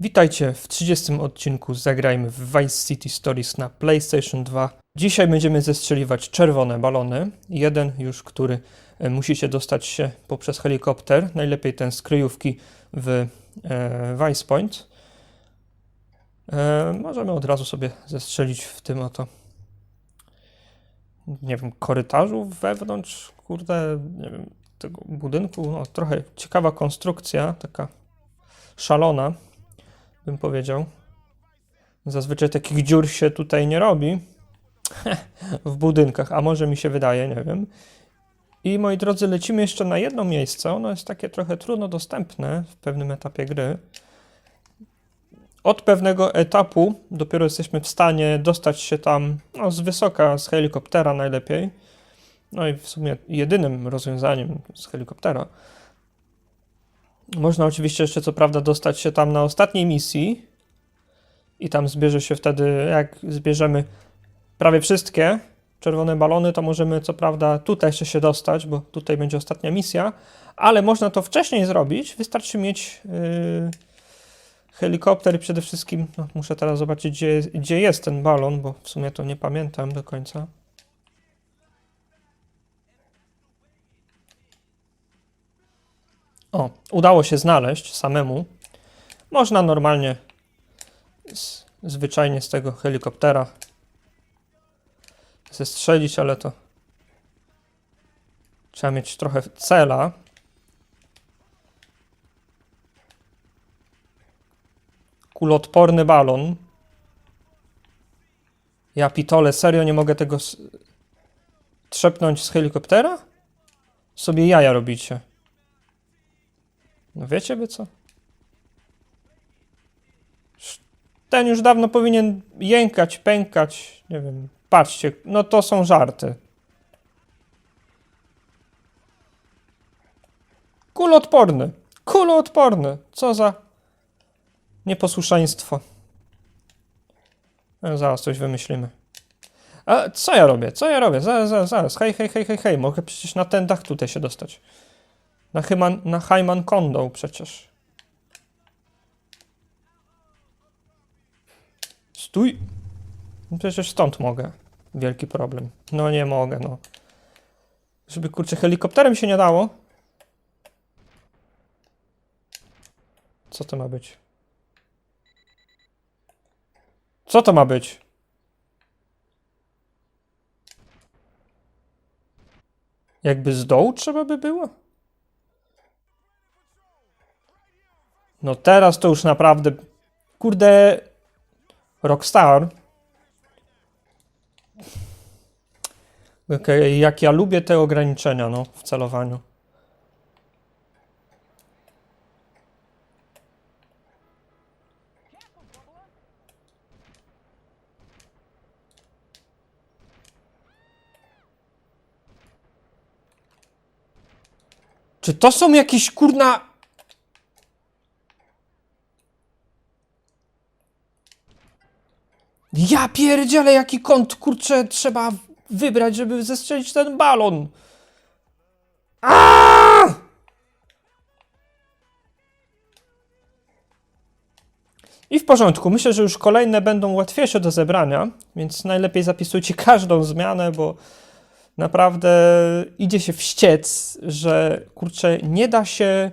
Witajcie w 30 odcinku Zagrajmy w Vice City Stories na PlayStation 2. Dzisiaj będziemy zestrzeliwać czerwone balony. Jeden już, który e, musicie dostać się poprzez helikopter, najlepiej ten z kryjówki w e, Vice Point. E, możemy od razu sobie zestrzelić w tym oto, nie wiem, korytarzu wewnątrz, kurde, nie wiem, tego budynku. No, trochę ciekawa konstrukcja, taka szalona bym powiedział. Zazwyczaj takich dziur się tutaj nie robi w budynkach, a może mi się wydaje, nie wiem. I moi drodzy, lecimy jeszcze na jedno miejsce. Ono jest takie trochę trudno dostępne w pewnym etapie gry. Od pewnego etapu dopiero jesteśmy w stanie dostać się tam no, z wysoka, z helikoptera najlepiej. No i w sumie jedynym rozwiązaniem z helikoptera. Można oczywiście jeszcze co prawda dostać się tam na ostatniej misji i tam zbierze się wtedy, jak zbierzemy prawie wszystkie czerwone balony, to możemy co prawda tutaj jeszcze się dostać, bo tutaj będzie ostatnia misja, ale można to wcześniej zrobić, wystarczy mieć yy, helikopter i przede wszystkim, no, muszę teraz zobaczyć gdzie, gdzie jest ten balon, bo w sumie to nie pamiętam do końca. O, udało się znaleźć samemu. Można normalnie, z, zwyczajnie z tego helikoptera zestrzelić, ale to trzeba mieć trochę cela. Kuloodporny balon. Ja pitole, serio nie mogę tego trzepnąć z helikoptera? Sobie jaja robicie. No wiecie by co? Ten już dawno powinien jękać, pękać, nie wiem. Patrzcie, no to są żarty. Kuloodporny. Kuloodporny. Co za nieposłuszeństwo. No, zaraz coś wymyślimy. A co ja robię? Co ja robię? Zaraz, zaraz, zaraz. Hej, hej, hej, hej, hej. Mogę przecież na ten dach tutaj się dostać. Na, Hyman, na Hyman Kondo przecież. Stój. No Przecież stąd mogę. Wielki problem. No nie mogę, no. Żeby kurczę helikopterem się nie dało. Co to ma być? Co to ma być? Jakby z dołu trzeba by było? No teraz to już naprawdę. Kurde. Rockstar. Okej, jak ja lubię te ograniczenia, no, w celowaniu. Czy to są jakieś kurna. Ja pierdzielę, jaki kąt, kurczę, trzeba wybrać, żeby zestrzelić ten balon. Aaaa! I w porządku, myślę, że już kolejne będą łatwiejsze do zebrania, więc najlepiej zapisujcie każdą zmianę, bo naprawdę idzie się wściec, że kurczę, nie da się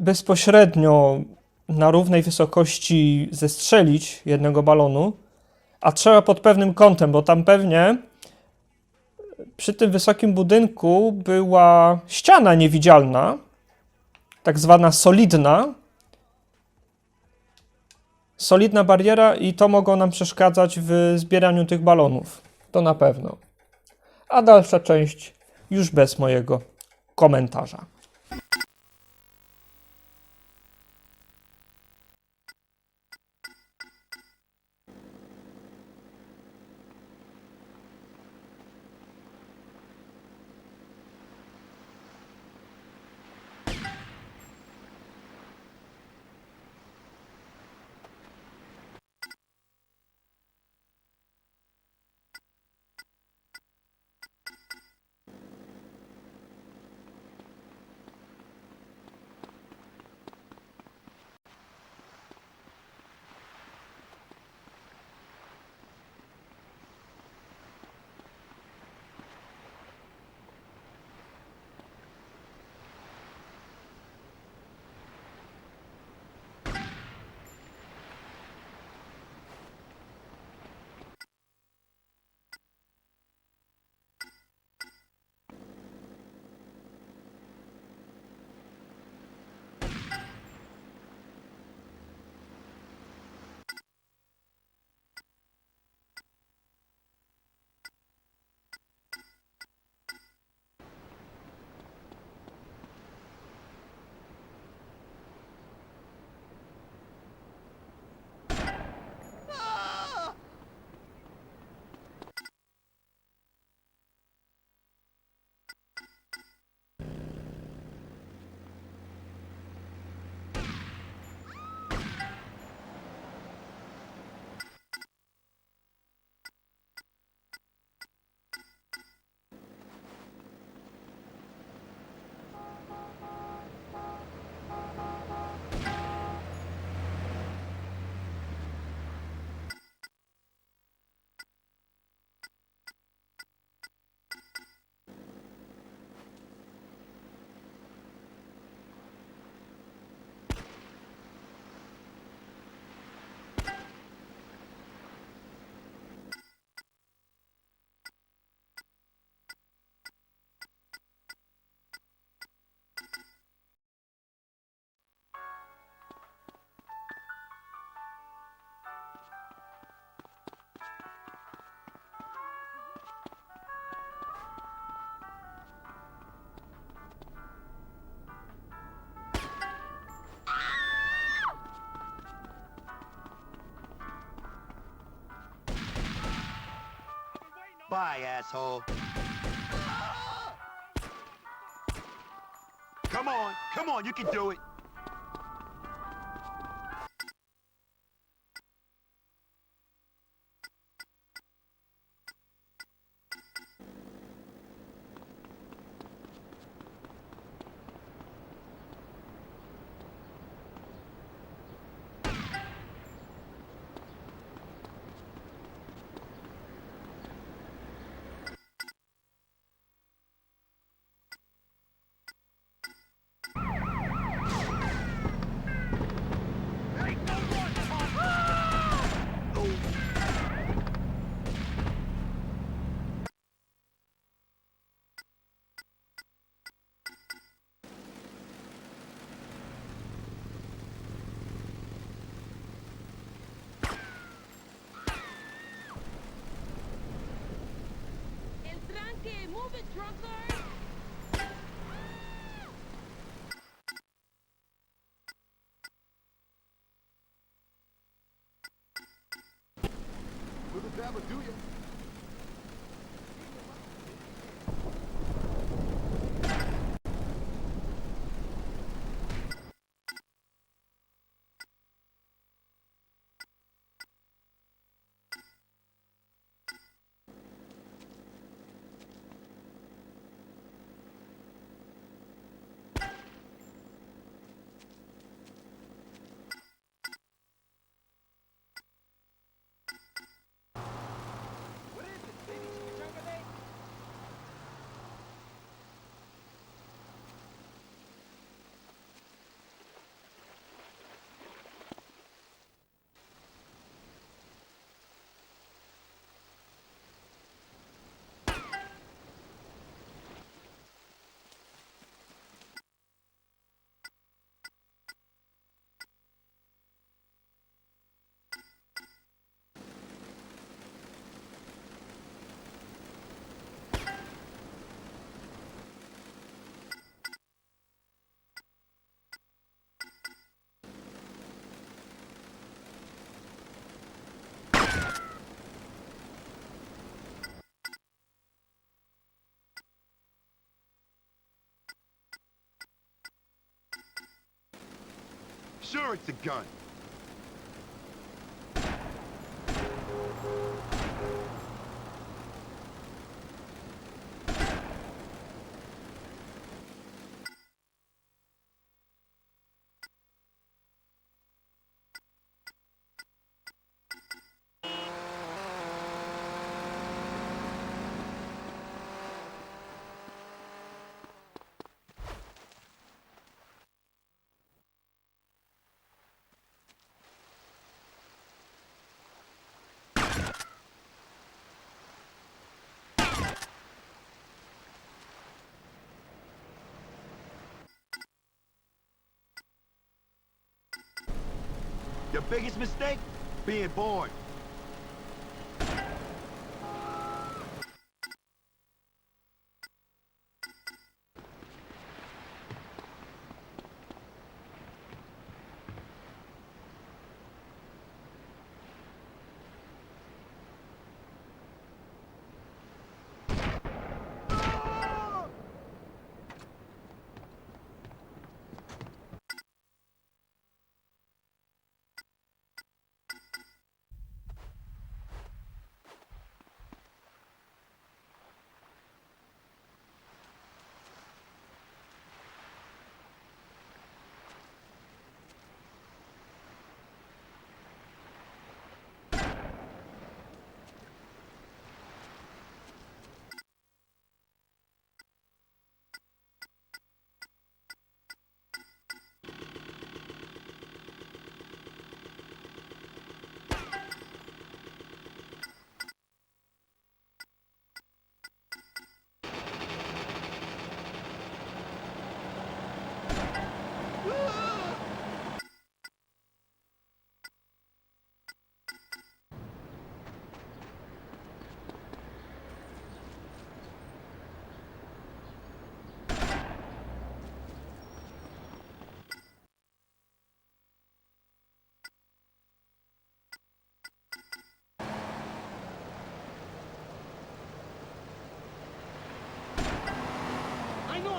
bezpośrednio na równej wysokości zestrzelić jednego balonu, a trzeba pod pewnym kątem, bo tam pewnie przy tym wysokim budynku była ściana niewidzialna, tak zwana solidna. Solidna bariera i to mogło nam przeszkadzać w zbieraniu tych balonów. To na pewno. A dalsza część już bez mojego komentarza. Bye, asshole. Come on, come on, you can do it. Okay, move it, drunkard! Little dab of do ya. Sure, it's a gun. Biggest mistake? Being born.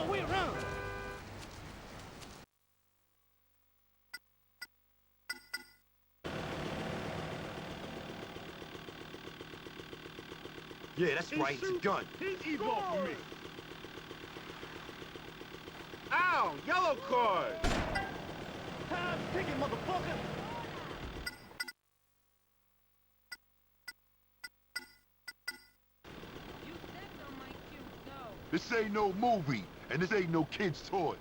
way around. Yeah, that's he right. Shoots. It's a gun. He's Keep off me. Ow! Yellow card! Time's ticking, motherfucker! This ain't no movie and this ain't no kid's toy.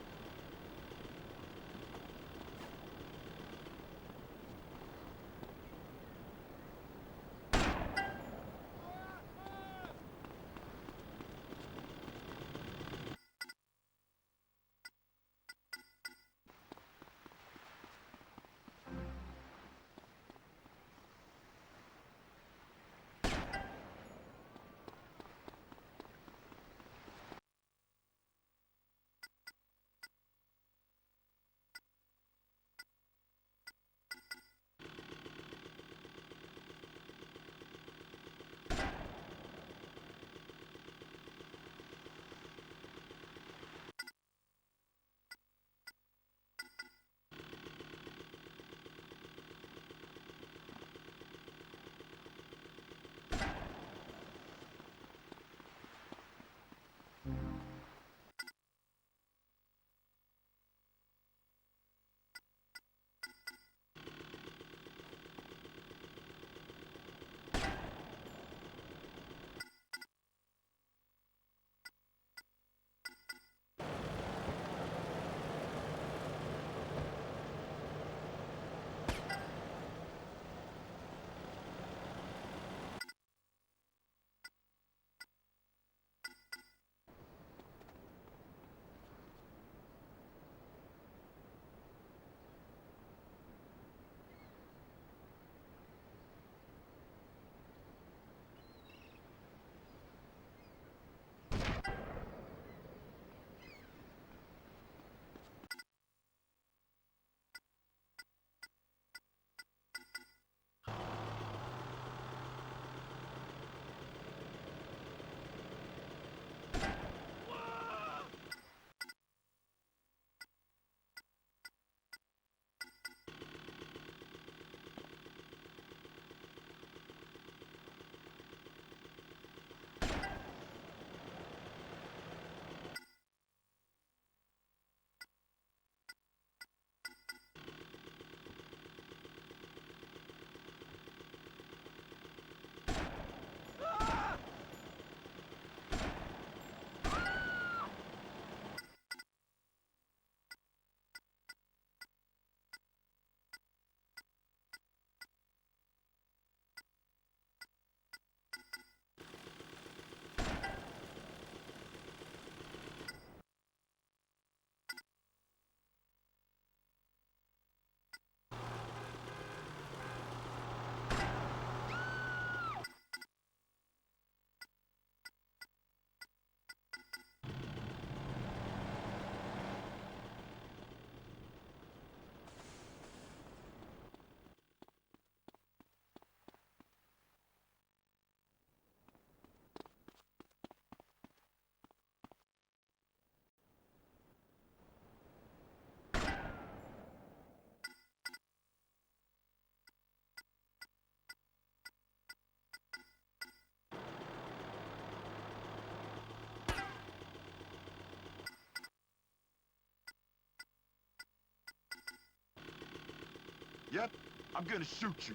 Yep, I'm gonna shoot you.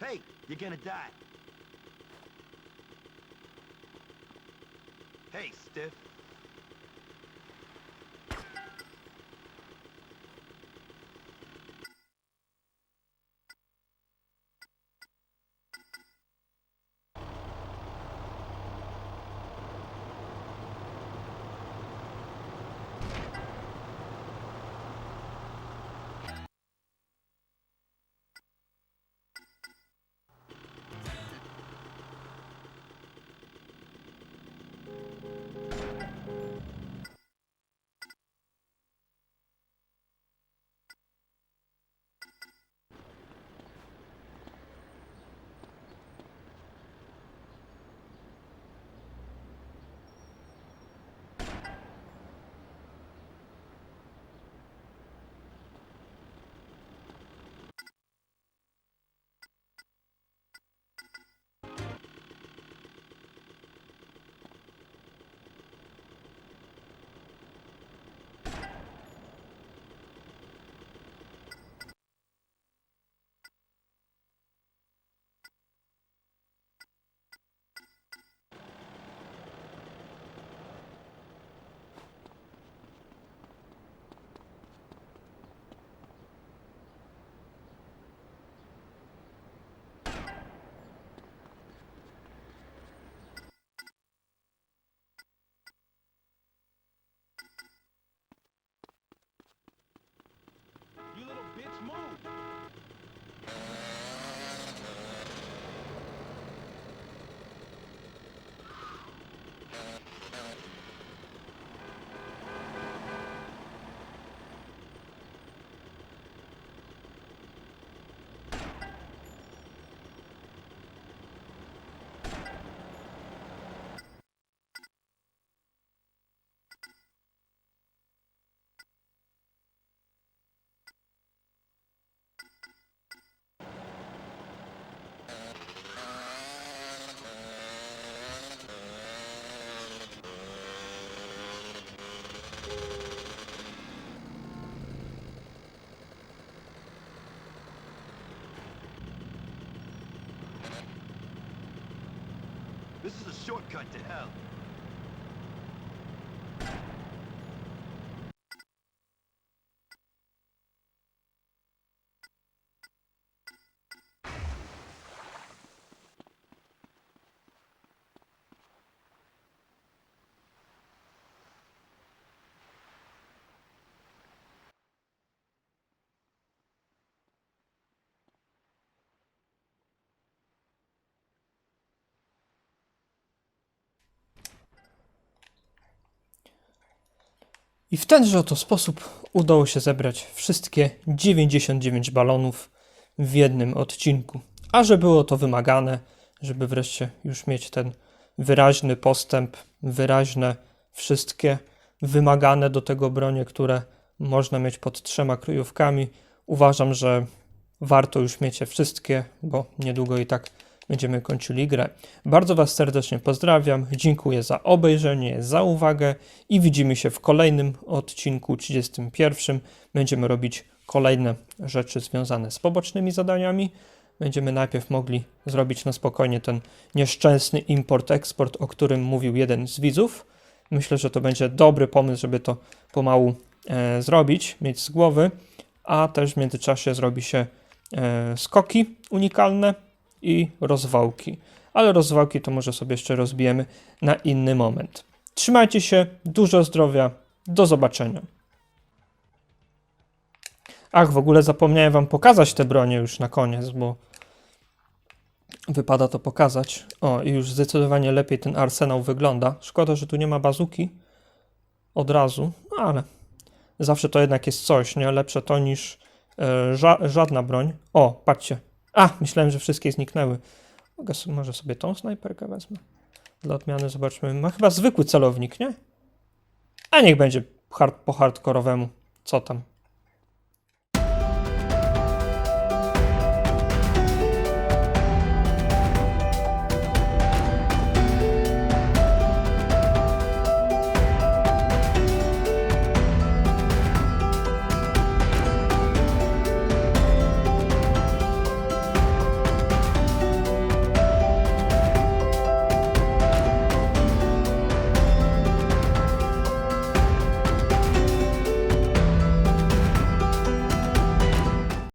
Hey, you're gonna die. Hey, stiff. This is a shortcut to hell. I w tenże oto sposób udało się zebrać wszystkie 99 balonów w jednym odcinku. A że było to wymagane, żeby wreszcie już mieć ten wyraźny postęp, wyraźne wszystkie wymagane do tego bronie, które można mieć pod trzema kryjówkami, uważam, że warto już mieć je wszystkie, bo niedługo i tak będziemy kończyli grę. Bardzo Was serdecznie pozdrawiam, dziękuję za obejrzenie, za uwagę i widzimy się w kolejnym odcinku 31. Będziemy robić kolejne rzeczy związane z pobocznymi zadaniami. Będziemy najpierw mogli zrobić na spokojnie ten nieszczęsny import-eksport, o którym mówił jeden z widzów. Myślę, że to będzie dobry pomysł, żeby to pomału e, zrobić, mieć z głowy, a też w międzyczasie zrobi się e, skoki unikalne i rozwałki. Ale rozwałki to może sobie jeszcze rozbijemy na inny moment. Trzymajcie się, dużo zdrowia, do zobaczenia. Ach, w ogóle zapomniałem Wam pokazać te bronie już na koniec, bo wypada to pokazać. O, i już zdecydowanie lepiej ten arsenał wygląda. Szkoda, że tu nie ma bazuki od razu, no ale zawsze to jednak jest coś, nie? Lepsze to niż e, ża żadna broń. O, patrzcie. A, myślałem, że wszystkie zniknęły. Mogę, może sobie tą snajperkę wezmę. Dla odmiany zobaczmy. Ma chyba zwykły celownik, nie? A niech będzie hard, po hardkorowemu. Co tam?